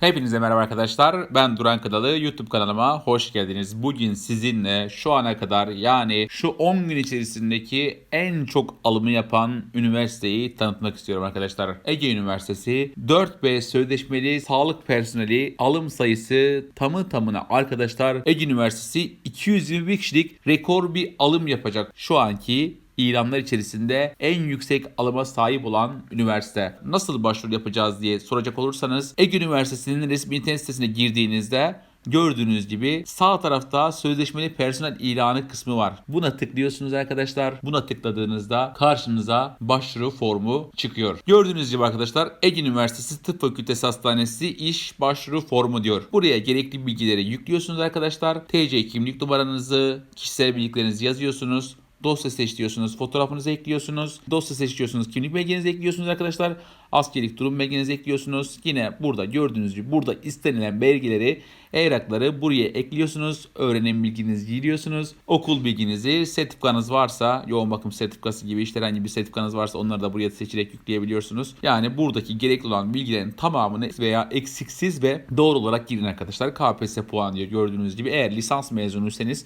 Hepinize merhaba arkadaşlar. Ben Duran Kadalı. YouTube kanalıma hoş geldiniz. Bugün sizinle şu ana kadar yani şu 10 gün içerisindeki en çok alımı yapan üniversiteyi tanıtmak istiyorum arkadaşlar. Ege Üniversitesi 4B sözleşmeli sağlık personeli alım sayısı tamı tamına arkadaşlar Ege Üniversitesi 221 kişilik rekor bir alım yapacak. Şu anki ilanlar içerisinde en yüksek alıma sahip olan üniversite. Nasıl başvuru yapacağız diye soracak olursanız Ege Üniversitesi'nin resmi internet sitesine girdiğinizde Gördüğünüz gibi sağ tarafta sözleşmeli personel ilanı kısmı var. Buna tıklıyorsunuz arkadaşlar. Buna tıkladığınızda karşınıza başvuru formu çıkıyor. Gördüğünüz gibi arkadaşlar Ege Üniversitesi Tıp Fakültesi Hastanesi iş başvuru formu diyor. Buraya gerekli bilgileri yüklüyorsunuz arkadaşlar. TC kimlik numaranızı, kişisel bilgilerinizi yazıyorsunuz dosya seçiyorsunuz, fotoğrafınızı ekliyorsunuz, dosya seçiyorsunuz, kimlik belgenizi ekliyorsunuz arkadaşlar. Askerlik durum belgenizi ekliyorsunuz. Yine burada gördüğünüz gibi burada istenilen belgeleri, evrakları buraya ekliyorsunuz. Öğrenim bilginizi giriyorsunuz. Okul bilginizi, sertifikanız varsa, yoğun bakım sertifikası gibi işte herhangi bir sertifikanız varsa onları da buraya seçerek yükleyebiliyorsunuz. Yani buradaki gerekli olan bilgilerin tamamını veya eksiksiz ve doğru olarak girin arkadaşlar. KPSS puan diyor gördüğünüz gibi. Eğer lisans mezunuysanız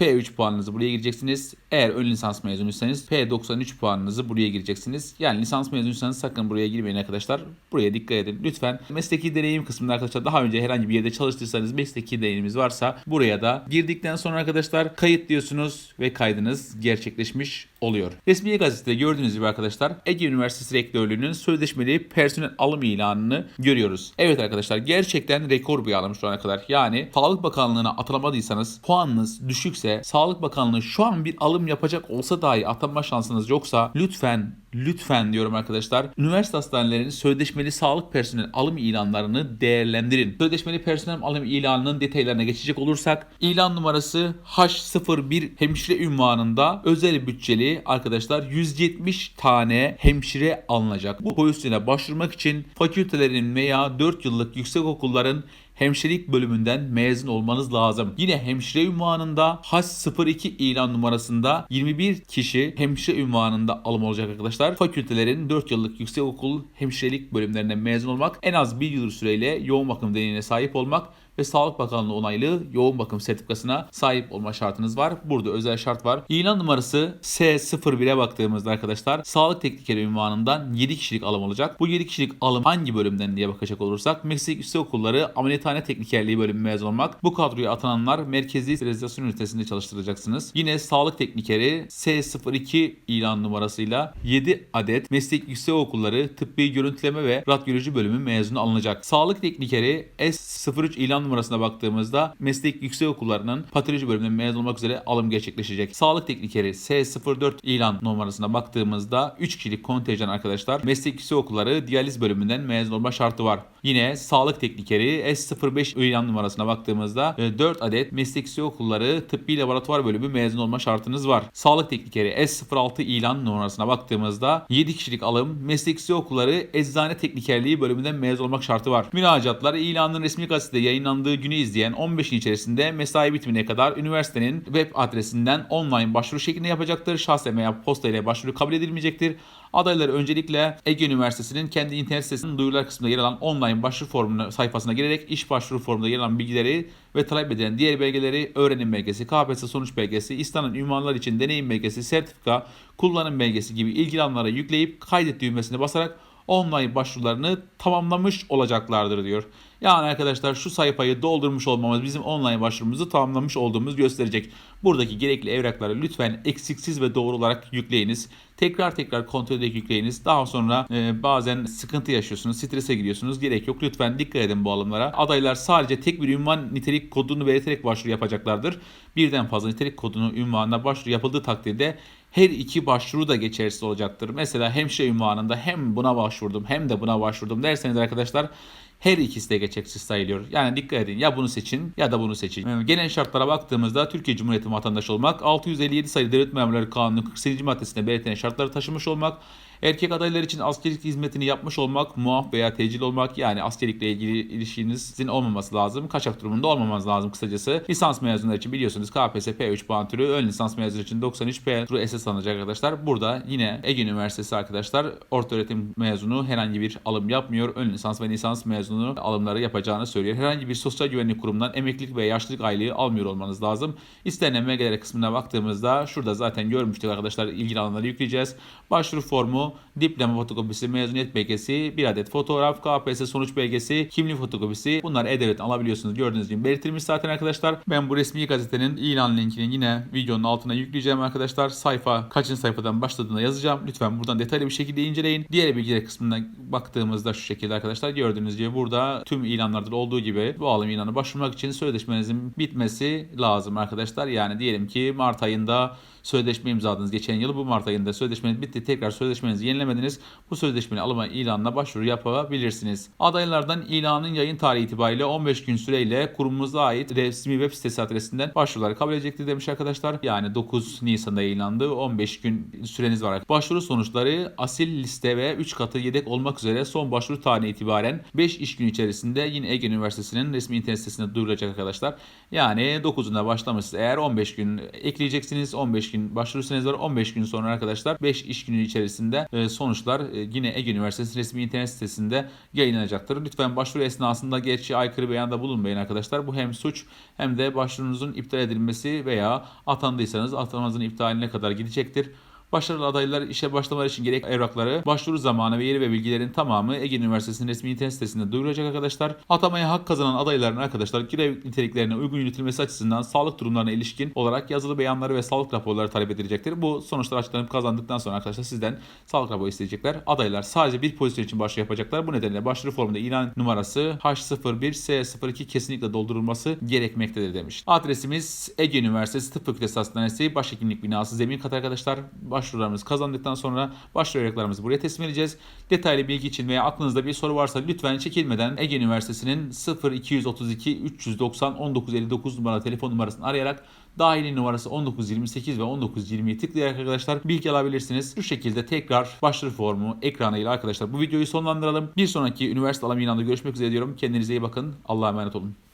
P3 puanınızı buraya gireceksiniz. Eğer ön lisans mezunuysanız P93 puanınızı buraya gireceksiniz. Yani lisans mezunuysanız sakın buraya girmeyin arkadaşlar. Buraya dikkat edin. Lütfen mesleki deneyim kısmında arkadaşlar daha önce herhangi bir yerde çalıştıysanız mesleki deneyimimiz varsa buraya da girdikten sonra arkadaşlar kayıt diyorsunuz ve kaydınız gerçekleşmiş oluyor. Resmi gazetede gördüğünüz gibi arkadaşlar Ege Üniversitesi Rektörlüğü'nün sözleşmeli personel alım ilanını görüyoruz. Evet arkadaşlar gerçekten rekor bir alım şu ana kadar. Yani Sağlık Bakanlığı'na atanamadıysanız puanınız düşükse Sağlık Bakanlığı şu an bir alım yapacak olsa dahi atanma şansınız yoksa lütfen lütfen diyorum arkadaşlar. Üniversite hastanelerinin sözleşmeli sağlık personel alım ilanlarını değerlendirin. Sözleşmeli personel alım ilanının detaylarına geçecek olursak ilan numarası H01 hemşire ünvanında özel bütçeli arkadaşlar 170 tane hemşire alınacak. Bu pozisyona başvurmak için fakültelerin veya 4 yıllık yüksek okulların hemşirelik bölümünden mezun olmanız lazım. Yine hemşire ünvanında H02 ilan numarasında 21 kişi hemşire ünvanında alım olacak arkadaşlar. Fakültelerin 4 yıllık yüksek okul hemşirelik bölümlerinden mezun olmak, en az 1 yıl süreyle yoğun bakım deneyine sahip olmak ve Sağlık Bakanlığı onaylı yoğun bakım sertifikasına sahip olma şartınız var. Burada özel şart var. İlan numarası S01'e baktığımızda arkadaşlar sağlık teknikeri ünvanından 7 kişilik alım olacak. Bu 7 kişilik alım hangi bölümden diye bakacak olursak meslek yüksek okulları ameliyathane teknikerliği bölümü mezun olmak. Bu kadroya atananlar merkezi sterilizasyon ünitesinde çalıştıracaksınız. Yine sağlık teknikeri S02 ilan numarasıyla 7 adet meslek yüksek okulları tıbbi görüntüleme ve radyoloji bölümü mezunu alınacak. Sağlık teknikeri S03 ilan numarasına baktığımızda meslek yüksek okullarının patoloji bölümünden mezun olmak üzere alım gerçekleşecek. Sağlık teknikeri S04 ilan numarasına baktığımızda 3 kişilik kontenjan arkadaşlar meslek yüksek okulları diyaliz bölümünden mezun olma şartı var. Yine sağlık teknikeri S05 ilan numarasına baktığımızda 4 adet meslek yüksek okulları tıbbi laboratuvar bölümü mezun olma şartınız var. Sağlık teknikeri S06 ilan numarasına baktığımızda 7 kişilik alım meslek yüksek okulları eczane teknikerliği bölümünden mezun olmak şartı var. Müracaatlar ilanın resmi gazetede yayınlandığı günü izleyen 15 içerisinde mesai bitimine kadar üniversitenin web adresinden online başvuru şeklinde yapacaktır. Şahsen veya posta ile başvuru kabul edilmeyecektir. Adaylar öncelikle Ege Üniversitesi'nin kendi internet sitesinin duyurular kısmında yer alan online başvuru formunu sayfasına girerek iş başvuru formunda yer alan bilgileri ve talep edilen diğer belgeleri öğrenim belgesi, KPSS sonuç belgesi, istenen ünvanlar için deneyim belgesi, sertifika, kullanım belgesi gibi ilgili alanlara yükleyip kaydet düğmesine basarak online başvurularını tamamlamış olacaklardır diyor. Yani arkadaşlar şu sayfayı doldurmuş olmamız bizim online başvurumuzu tamamlamış olduğumuz gösterecek. Buradaki gerekli evrakları lütfen eksiksiz ve doğru olarak yükleyiniz. Tekrar tekrar kontrol ederek yükleyiniz. Daha sonra e, bazen sıkıntı yaşıyorsunuz, strese giriyorsunuz. Gerek yok. Lütfen dikkat edin bu alımlara. Adaylar sadece tek bir ünvan nitelik kodunu belirterek başvuru yapacaklardır. Birden fazla nitelik kodunu ünvanına başvuru yapıldığı takdirde her iki başvuru da geçersiz olacaktır. Mesela hemşire ünvanında hem buna başvurdum hem de buna başvurdum derseniz arkadaşlar her ikisi de geçersiz sayılıyor. Yani dikkat edin ya bunu seçin ya da bunu seçin. Genel şartlara baktığımızda Türkiye Cumhuriyeti vatandaşı olmak, 657 sayılı Devlet Memurları Kanunu 48. maddesinde belirtilen şartları taşımış olmak, Erkek adaylar için askerlik hizmetini yapmış olmak, muaf veya tecil olmak yani askerlikle ilgili ilişkinizin olmaması lazım. Kaçak durumunda olmamanız lazım kısacası. Lisans mezunları için biliyorsunuz KPSS P3 puan türü, ön lisans mezunu için 93 P türü SS alınacak arkadaşlar. Burada yine Ege Üniversitesi arkadaşlar orta öğretim mezunu herhangi bir alım yapmıyor. Ön lisans ve lisans mezunu alımları yapacağını söylüyor. Herhangi bir sosyal güvenlik kurumundan emeklilik ve yaşlılık aylığı almıyor olmanız lazım. İstenen MG'lere kısmına baktığımızda şurada zaten görmüştük arkadaşlar ilgili alanları yükleyeceğiz. Başvuru formu, diploma fotokopisi, mezuniyet belgesi, bir adet fotoğraf, KPSS sonuç belgesi, kimlik fotokopisi. Bunlar e-devletten alabiliyorsunuz. Gördüğünüz gibi belirtilmiş zaten arkadaşlar. Ben bu resmi gazetenin ilan linkini yine videonun altına yükleyeceğim arkadaşlar. Sayfa kaçıncı sayfadan başladığını yazacağım. Lütfen buradan detaylı bir şekilde inceleyin. Diğer bilgiler kısmına baktığımızda şu şekilde arkadaşlar gördüğünüz gibi burada tüm ilanlarda olduğu gibi bu alım ilanı başvurmak için sözleşmenizin bitmesi lazım arkadaşlar. Yani diyelim ki Mart ayında sözleşme imzaladınız geçen yıl. Bu Mart ayında sözleşmeniz bitti. Tekrar sözleşmenizi yenilemediniz. Bu sözleşmeli alıma ilanına başvuru yapabilirsiniz. Adaylardan ilanın yayın tarihi itibariyle 15 gün süreyle kurumumuza ait resmi web sitesi adresinden başvuruları kabul edecektir demiş arkadaşlar. Yani 9 Nisan'da yayınlandı. 15 gün süreniz var. Başvuru sonuçları asil liste ve 3 katı yedek olmak üzere son başvuru tarihi itibaren 5 iş günü içerisinde yine Ege Üniversitesi'nin resmi internet sitesinde duyurulacak arkadaşlar. Yani 9'unda başlamışsınız. Eğer 15 gün ekleyeceksiniz. 15 gün başvuru süreniz var. 15 gün sonra arkadaşlar 5 iş günü içerisinde e, sonuçlar e, yine Ege Üniversitesi resmi internet sitesinde yayınlanacaktır. Lütfen başvuru esnasında geçici aykırı beyanda bulunmayın arkadaşlar. Bu hem suç hem de başvurunuzun iptal edilmesi veya atandıysanız atanmanızın iptaline kadar gidecektir. Başarılı adaylar işe başlamaları için gerek evrakları, başvuru zamanı ve yeri ve bilgilerin tamamı Ege Üniversitesi'nin resmi internet sitesinde duyurulacak arkadaşlar. Atamaya hak kazanan adayların arkadaşlar görev niteliklerine uygun yürütülmesi açısından sağlık durumlarına ilişkin olarak yazılı beyanları ve sağlık raporları talep edilecektir. Bu sonuçlar açıklanıp kazandıktan sonra arkadaşlar sizden sağlık raporu isteyecekler. Adaylar sadece bir pozisyon için başvuru yapacaklar. Bu nedenle başvuru formunda ilan numarası H01S02 kesinlikle doldurulması gerekmektedir demiş. Adresimiz Ege Üniversitesi Tıp Fakültesi Hastanesi Başhekimlik Binası Zemin Kat arkadaşlar. Başvurularımızı kazandıktan sonra başvuru evraklarımızı buraya teslim edeceğiz. Detaylı bilgi için veya aklınızda bir soru varsa lütfen çekilmeden Ege Üniversitesi'nin 0232 390 1959 numaralı telefon numarasını arayarak dahili numarası 1928 ve 1920'yi tıklayarak arkadaşlar bilgi alabilirsiniz. Şu şekilde tekrar başvuru formu ekranıyla arkadaşlar bu videoyu sonlandıralım. Bir sonraki üniversite ilanında görüşmek üzere diyorum. Kendinize iyi bakın. Allah'a emanet olun.